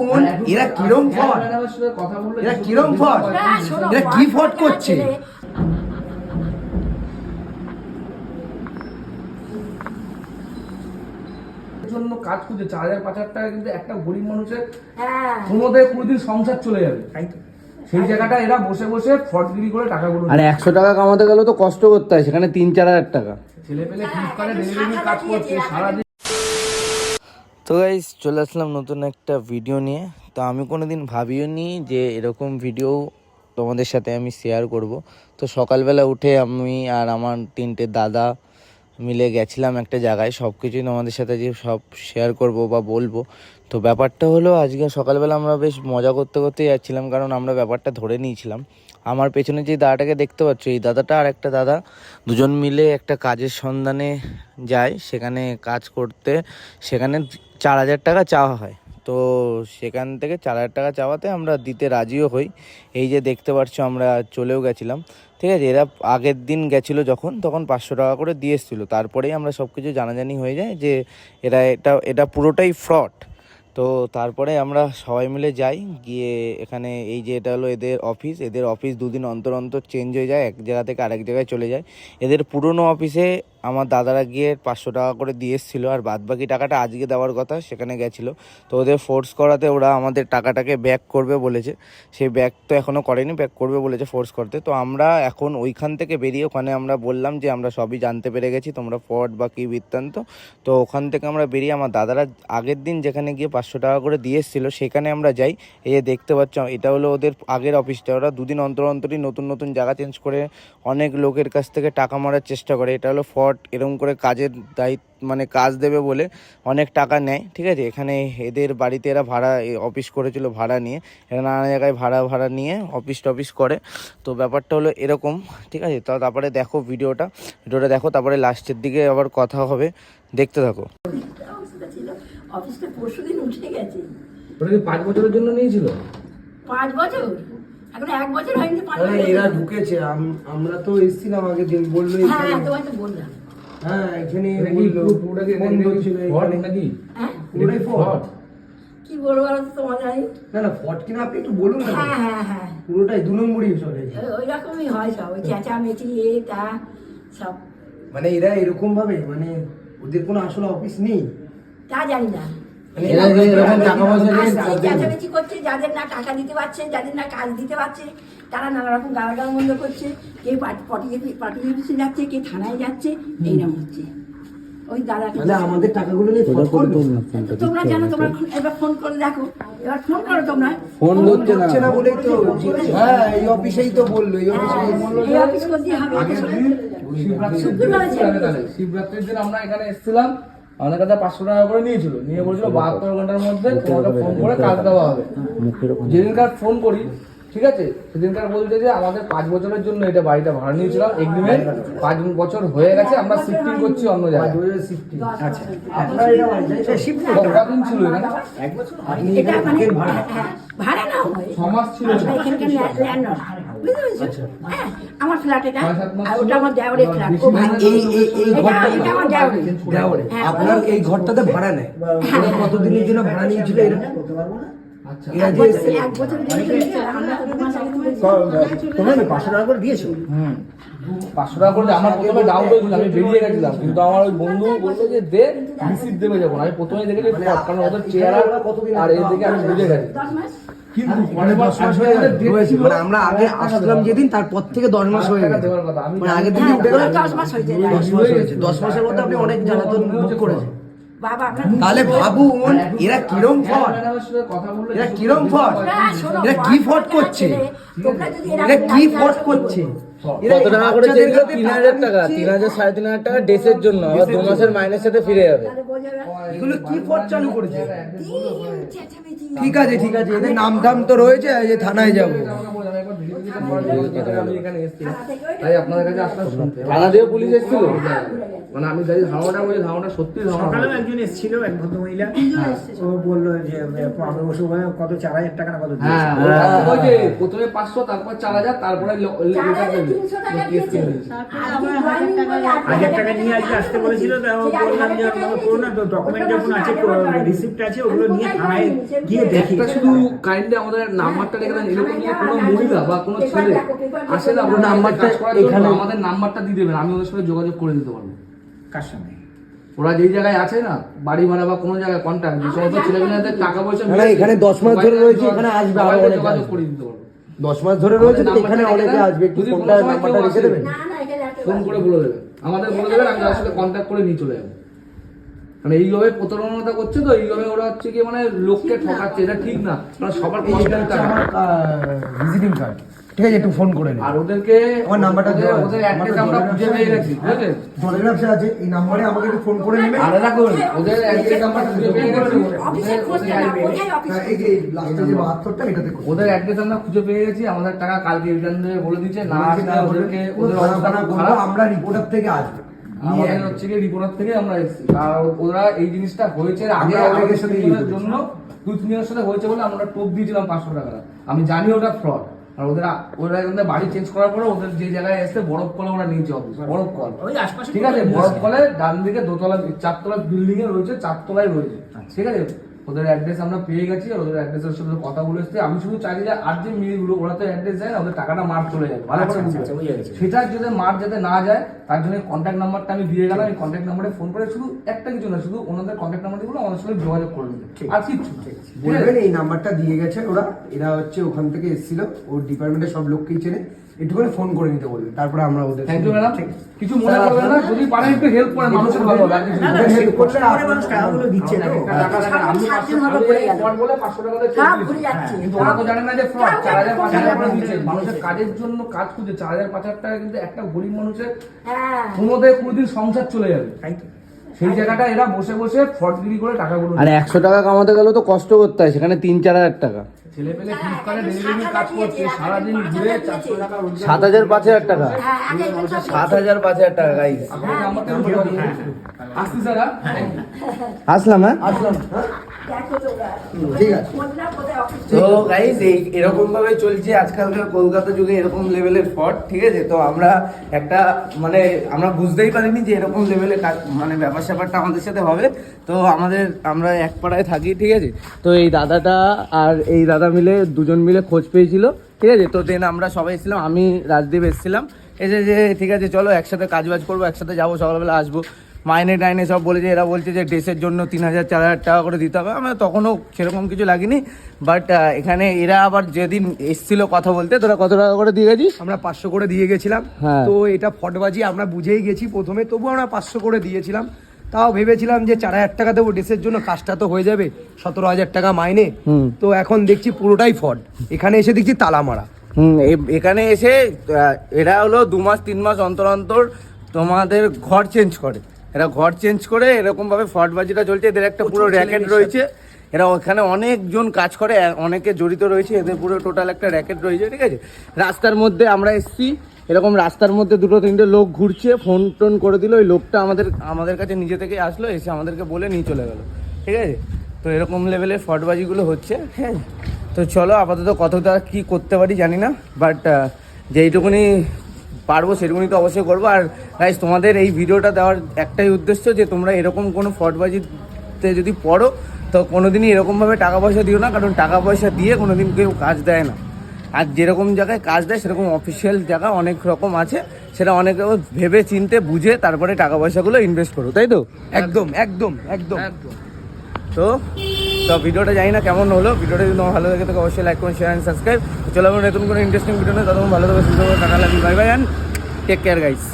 কোন এরা কিরম ফট এরা কিরম ফট এরা কি ফট করছে? জন্য কাজ করছে চার হাজার পাঁচ হাজার টাকা কিন্তু একটা গরিব মানুষের হ্যাঁ। পনেরো থেকে কুড়ি দিন সংসার চলে যাবে সেই জায়গাটা এরা বসে বসে ফটগিরি করে টাকাগুলো আর একশো টাকা কামাতে গেলেও তো কষ্ট করতে হয় সেখানে তিন চার হাজার টাকা। ছেলে পেলে ফ্লিপকার্টে ডেলিভারি কাজ করছে সারাদিন তো গাইজ চলে আসলাম নতুন একটা ভিডিও নিয়ে। তো আমি কোনো দিন ভাবিও নি যে এরকম ভিডিও তোমাদের সাথে আমি শেয়ার করব। তো সকালবেলা উঠে আমি আর আমার তিনটে দাদা মিলে গেছিলাম একটা জায়গায়। সব কিছুই তোমাদের সাথে যে সব শেয়ার করব বা বলব। তো ব্যাপারটা হলো, আজকে সকালবেলা আমরা বেশ মজা করতে করতে যাচ্ছিলাম, কারণ আমরা ব্যাপারটা ধরে নিয়েছিলাম। আমার পেছনে যে দাদাটাকে দেখতে পাচ্ছ, এই দাদাটা আর একটা দাদা, দুজন মিলে একটা কাজের সন্ধানে যায়, সেখানে কাজ করতে, সেখানে চার হাজার টাকা চাওয়া হয়। তো সেখান থেকে চার হাজার টাকা চাওয়াতে আমরা দিতে রাজিও হই। এই যে দেখতে পাচ্ছ, আমরা চলেও গেছিলাম। ঠিক আছে, এরা আগের দিন গেছিল যখন, তখন পাঁচশো টাকা করে দিয়ে এসেছিল। তারপরেই আমরা সব কিছু জানাজানি হয়ে যায় যে এরা এটা এটা পুরোটাই ফ্রড। তো তারপরে আমরা সবাই মিলে যাই, গিয়ে এখানে এই যে এটা হলো এদের অফিস এদের অফিস দুদিন অন্তর অন্তর চেঞ্জ হয়ে যায়, এক জায়গা থেকে আরেক জায়গায় চলে যায়। এদের পুরনো অফিসে আমার দাদারা গিয়ে পাঁচশো টাকা করে দিয়ে এসেছিল আর বাদ বাকি টাকাটা আজকে দেওয়ার কথা, সেখানে গেছিল। তো ওদের ফোর্স করাতে ওরা আমাদের টাকাটাকে ব্যাক করবে বলেছে। সেই ব্যাক তো এখনও করেনি ব্যাক করবে বলেছে ফোর্স করতে। তো আমরা এখন ওইখান থেকে বেরিয়ে ওখানে আমরা বললাম যে আমরা সবই জানতে পেরে গেছি, তোমরা ফ্রড বা কী বৃত্তান্ত। তো ওখান থেকে আমরা বেরিয়ে আমার দাদারা আগের দিন যেখানে গিয়ে পাঁচশো টাকা করে দিয়ে এসেছিল, সেখানে আমরা যাই। এই যে দেখতে পাচ্ছ, এটা হলো ওদের আগের অফিসটা ওরা দুদিন অন্তর অন্তরই নতুন নতুন জায়গা চেঞ্জ করে অনেক লোকের কাছ থেকে টাকা মারার চেষ্টা করে। এটা হলো ফ্রড এরকম করে কাজের দায়িত্ব মানে কাজ দেবে বলে অনেক টাকা নেয় ঠিক আছে? এখানে এদের বাড়িতে এরা ভাড়া এ অফিস করেছিল ভাড়া নিয়ে এরা নানা জায়গায় ভাড়া ভাড়া নিয়ে অফিস টফিস করে। তো ব্যাপারটা হলো এরকম ঠিক আছে? তো তারপরে দেখো ভিডিওটা ভিডিওটা দেখো তারপরে লাস্টের দিকে আবার কথা হবে দেখতে থাকো। অফিসটা ছিল অফিসটা পরশু দিন উঠে গেছে। ওটা কি পাঁচ বছরের জন্য নিয়েছিল? পাঁচ বছর? এখন এক বছর হয়নি পাঁচ বছর এরা ঢুকেছে আমরা তো এসেছিলাম আগের দিন বলল হ্যাঁ এখানে- তোমায় তো বললাম। হ্যাঁ এখানে হ্যাঁ। পুরোটাই। কি বলব আর তোমার জানি? না না ফট কিনা আপনি একটু বলুন না। হ্যাঁ হ্যাঁ হ্যাঁ। পুরোটাই দু নম্বরই চলে ওই- ওই রকমই হয় সব ওই চেঁচামেচি তা সব। মানে এরা এরকম ভাবে মানে ওদের কোনো আসলে অফিস নেই? তা জানি না। মানে করছে যাদের না টাকা দিতে পারছে যাদের না কাজ দিতে পারছে তারা নানা রকম গালাগাল মন্দ করছে। কে পাঠিয়ে অফিসে যাচ্ছে কে থানায় যাচ্ছে এইরকম হচ্ছে। ওই দাদাকে মানে আমাদের টাকাগুলো নিয়ে ফট করবে। তোমরা জানো তোমরা এবার ফোন করে দেখো। এবার ফোন করো তোমরা। ফোন ধরছে না। বলেই তো হ্যাঁ এই অফিসেই তো বলল এই অফিসেই বলল এই অফিস করতে হবে। শিবরাত্রি শুক্রবার আছে। আগে তাহলে। শিবরাত্রির দিন আমরা এখানে এসেছিলাম। আমাদের কাছে পাঁচশো টাকা করে নিয়েছিল। নিয়ে বলছিল বাহাত্তর ঘণ্টার মধ্যে তোমাকে ফোন করে কাজ দেওয়া হবে। যেদিনকার ফোন করি ঠিক আছে? সেদিনকার বলছে যে আমাদের পাঁচ বছরের জন্য এটা বাড়িটা ভাড়া নিয়েছিলাম। এগ্রিমেন্ট পাঁচ বছর হয়ে গেছে আমরা শিফটিং করছি অন্য জায়গায়। আচ্ছা। ছিল এখানে এখানে মানে থাকেন ভাড়া হ্যাঁ, না হয়। ছিল আমরা হ্যাঁ ফ্ল্যাট এটা। ওটা আমার দেওয়ারের ফ্ল্যাট ও ভাই এই এই এই ঘরটা আমার দেওয়ারে হ্যাঁ, আপনার এই ঘরটাতে ভাড়া নেয়। কতদিনের জন্য ভাড়া নিয়েছিল এরা আচ্ছা এরা এক যে বছর এক বছরের জন্য নিয়েছে, আমরা তো দু মাস আগে তুলেছি। তোমরা কি পাঁচশো টাকা করে দিয়েছ? হুম। পাঁচশো টাকা করে আমার প্রথমে ডাউন হয়েছিল আমি বেরিয়ে গেছিলাম কিন্তু আমার ওই বন্ধু বলল যে দে রিসিভ দেবে যখন। আমি প্রথমে দেখেছি কারণ ওদের চেহারা আর এই দিকে আমি বুঝে গেছি। মানে দশ মাস হয়ে গেছে। মানে আমরা আগে আসলাম যেদিন তারপর থেকে দশ মাস হয়ে গেছে। কথা আমি মানে আগের দিন হ্যাঁ, দশ মাস হয়েছে দশ মাসের মধ্যে আপনি অনেক জ্বালাতন ভোগ করেছেন। বাবা তাহলে ভাবুন এরা কিরম ফট? এরা কিরম ফট? হ্যাঁ, এরা কি ফট করছে? তোমরা যদি এরা কি ফট করছে? কত টাকা করে চেয়েছিল তিন হাজার টাকা? তিন হাজার সাড়ে তিন হাজার টাকা ড্রেসের জন্য। আবার দু মাসের মাইনের সাথে ফিরে যাবে। তাহলে বোঝা গেল। এগুলো কি ফট চালু করেছে? ঠিক আছে ঠিক আছে এদের নাম টাম তো রয়েছে যে থানায় যাব। আমি এখানে এসেছিলাম তাই আপনাদের কাছে আসলাম শুনতে থানা দিয়ে পুলিশ এসেছিল? মানে আমি যাই ধারণাটা বলি ধারণাটা সত্যি ধারণা সকালেও একজন এসেছিল এক ভদ্রমহিলা। ও বলল যে আমি কত চার হাজার টাকা না কত হ্যাঁ দিয়েছে। ও প্রথমে পাঁচশো তারপর চার হাজার তারপরে হাজার টাকা নিয়ে আজকে আসতে বলেছিল তা বললাম যে তো ডকুমেন্ট যখন আছে রিসিপ্ট আছে ওগুলো নিয়ে থানায় গিয়ে দেখি। শুধু কাইন্ডলি আমাদের নাম্বারটা রেখে দেন এরকম কোনো মহিলা বা কোনো ছেলে আসে না নাম্বারটা আমাদের নাম্বারটা দিয়ে দেবেন আমি ওদের সাথে যোগাযোগ করে দিতে পারব। কার সঙ্গে? ওরা যেই জায়গায় আছে না বাড়ি ভাড়া বা কোনো জায়গায় কন্ট্যাক্ট যে সমস্ত ছেলেমেয়েদের টাকা পয়সা না, না, এখানে দশ মাস ধরে রয়েছে, এখানে আসবে আরও অনেকে যোগাযোগ করে দিতে পারব। দশ মাস ধরে রয়েছে তো এখানে অনেকে আসবে একটু ফোনটা নাম্বারটা দেবেন। না না এখানে ফোন করে বলে দেবেন আমাদের বলে দেবেন আমি তার সাথে কন্ট্যাক্ট করে নিয়ে চলে যাব। মানে এইভাবে প্রতারণা করছে তো এইভাবে ওরা হচ্ছে কি মানে লোককে ঠকাচ্ছে এটা ঠিক না। মানে সবার ভিজিটিং কার্ড ঠিক আছে একটু ফোন করে আর ওদেরকে আমার নাম্বারটা ওদের- দেওয়া ওদের অ্যাড্রেস আমরা খুঁজে পেয়ে গেছি ঠিক আছে জলের ব্যবসা আছে এই নাম্বারে আমাকে একটু ফোন করে নেবেন ওদের অ্যাড্রেস আমরা খুঁজে পেয়ে গেছি এই যে লাস্টে যে বাহাত্তরটা এটাতে করুন। ওদের অ্যাড্রেস আমরা খুঁজে পেয়ে গেছি আমাদের টাকা কালকে রিটার্ন দেবে বলে দিচ্ছে না আসলে ওদেরকে ওদের অবস্থা খারাপ। আমরা রিপোর্টার থেকে আসবে। আমাদের হচ্ছে কি রিপোর্টার থেকে আমরা এসেছি। আর ওরা এই জিনিসটা হয়েছে আগে আমাদের জন্য দুই তিনজনের সাথে হয়েছে বলে আমরা টোপ দিয়েছিলাম পাঁচশো টাকা। আমি জানি ওটা ফ্রড আর ওদের ওরা এখানে বাড়ি চেঞ্জ করার পরে ওদের যে জায়গায় এসে বরফ কলে ওরা নিয়েছে অফিস বরফ কল। ওই আশপাশে ঠিক আছে? বরফ কলে ডান দিকে দোতলা চারতলা বিল্ডিং এ রয়েছে চারতলায় রয়েছে। ঠিক আছে? ওদের অ্যাড্রেস আমরা পেয়ে গেছি ওদের অ্যাড্রেসের সাথে কথা বলে এসেছি আমি শুধু চাই যে আর যে মেয়েগুলো ওরা তো অ্যাড্রেস যায় না ওদের টাকাটা মার চলে যাবে ভালো করে আচ্ছা, আচ্ছা, বুঝে গেছি। সেটা যাতে মার যাতে না যায় তার জন্য কন্ট্যাক্ট নাম্বারটা আমি দিয়ে গেলাম এই কন্ট্যাক্ট নাম্বারে ফোন করে শুধু একটা কিছু না শুধু ওনাদের কন্ট্যাক্ট নাম্বারগুলো আমাদের সাথে যোগাযোগ করে দিবে আর কিচ্ছু না। বলবেন এই নাম্বারটা দিয়ে গেছে ওরা এরা হচ্ছে ওখান থেকে এসেছিল ওর ডিপার্টমেন্টের সব লোককেই চেনে একটুখানি ফোন করে নিতে বলবেন তারপরে আমরা ওদের থ্যাংক ইউ ম্যাডাম কিছু মনে করবেন না যদি পারেন একটু হেল্প করেন মানুষের ভালো না, না। না, help কষ্ট করলে টাকাগুলো দিচ্ছে তো একটা টাকা দেখেন, আমি পাঁচশো সাতজন হলো আমি গেল। fraud বলে পাঁচশো টাকা দিয়ে সব চেক ঘুরে যাচ্ছে। কিন্তু ওরা তো জানে না যে ফ্রড চার হাজার পাঁচ হাজার করে দিচ্ছে মানুষের কাজের জন্য কাজ খুঁজে চার হাজার পাঁচ হাজার টাকা কিন্তু একটা গরিব মানুষের হ্যাঁ। কোনোদিন সংসার চলে যাবে তাই তো। সেই জায়গাটা এরা বসে বসে করে টাকাগুলো আর একশো টাকা কামাতে গেলে তো কষ্ট করতে হয় সেখানে তিন চার হাজার টাকা। ছেলে পেলে ডেলিভারি কাজ করছে সারাদিন ঘুরে চারশো টাকা সাত হাজার পাঁচ হাজার টাকা। হ্যাঁ সাত হাজার পাঁচ হাজার টাকা আসছি স্যার হ্যাঁ? আসলাম হ্যাঁ? আসলাম তো এই এরকম ভাবে চলছে। আজকালকার কলকাতা যুগে এরকম লেভেলের ঠিক আছে? তো আমরা একটা মানে আমরা বুঝতেই পারিনি যে এরকম লেভেলের মানে ব্যাপার স্যাপারটা আমাদের সাথে হবে। তো আমাদের আমরা এক পাড়ায় থাকি ঠিক আছে? তো এই দাদাটা আর এই দাদা মিলে দুজন মিলে খোঁজ পেয়েছিল ঠিক আছে? তো দেন আমরা সবাই এসেছিলাম আমি রাজদীপ এসেছিলাম। এসে যে ঠিক আছে চলো একসাথে কাজ বাজ করব একসাথে যাব সকালবেলা আসব। মাইনে টাইনে সব বলেছে এরা বলছে যে ড্রেসের জন্য তিন হাজার চার হাজার টাকা করে দিতে হবে। আমরা তখনও সেরকম কিছু লাগেনি বাট এখানে এরা আবার যেদিন এসছিল কথা বলতে তোরা কত টাকা করে দিয়ে গেছিস? আমরা পাঁচশো করে দিয়ে গেছিলাম। হ্যাঁ। তো এটা ফটবাজি আমরা বুঝেই গেছি প্রথমে তবু আমরা পাঁচশো করে দিয়েছিলাম। তাও ভেবেছিলাম যে চার হাজার টাকা দেবো ড্রেসের জন্য কাজটা তো হয়ে যাবে সতেরো হাজার টাকা মাইনে। তো এখন দেখছি পুরোটাই ফট। এখানে এসে দেখছি তালা মারা। এখানে এসে এরা হলো দু মাস তিন মাস অন্তর অন্তর তোমাদের ঘর চেঞ্জ করে। এরা ঘর চেঞ্জ করে এরকমভাবে ফটবাজিটা চলছে এদের একটা পুরো র্যাকেট রয়েছে। এরা ওখানে অনেকজন কাজ করে অনেকে জড়িত রয়েছে এদের পুরো টোটাল একটা র্যাকেট রয়েছে ঠিক আছে? রাস্তার মধ্যে আমরা এসছি এরকম রাস্তার মধ্যে দুটো তিনটে লোক ঘুরছে ফোন টোন করে দিল ওই লোকটা আমাদের আমাদের কাছে নিজে থেকে আসলো এসে আমাদেরকে বলে নিয়ে চলে গেল ঠিক আছে? তো এরকম লেভেলের ফটবাজিগুলো হচ্ছে ঠিক আছে? তো চলো আপাতত কতটা কি করতে পারি জানি না বাট যেইটুকুনি পারব সেরকমই তো অবশ্যই করব। আর গাইজ তোমাদের এই ভিডিওটা দেওয়ার একটাই উদ্দেশ্য যে তোমরা এরকম কোনো ফটবাজিতে যদি পড়ো তো কোনোদিনই এরকমভাবে টাকা পয়সা দিও না কারণ টাকা পয়সা দিয়ে কোনোদিন কেউ কাজ দেয় না। আর যেরকম জায়গায় কাজ দেয় সেরকম অফিসিয়াল জায়গা অনেক রকম আছে সেটা অনেক ভেবে চিনতে বুঝে তারপরে টাকা পয়সাগুলো ইনভেস্ট করো তাই তো? একদম একদম একদম। একদম। তো তো ভিডিওটা জানি না কেমন হলো। ভিডিওটা যদি ভালো লাগে তোকে অবশ্যই লাইক করুন শেয়ার অ্যান্ড সাবস্ক্রাইব চলো নতুন কোনো ইন্টারেস্টিং ভিডিও নেই তখন ভালো থাকবে সুন্দর টাকা লাগবে bye bye and take care guys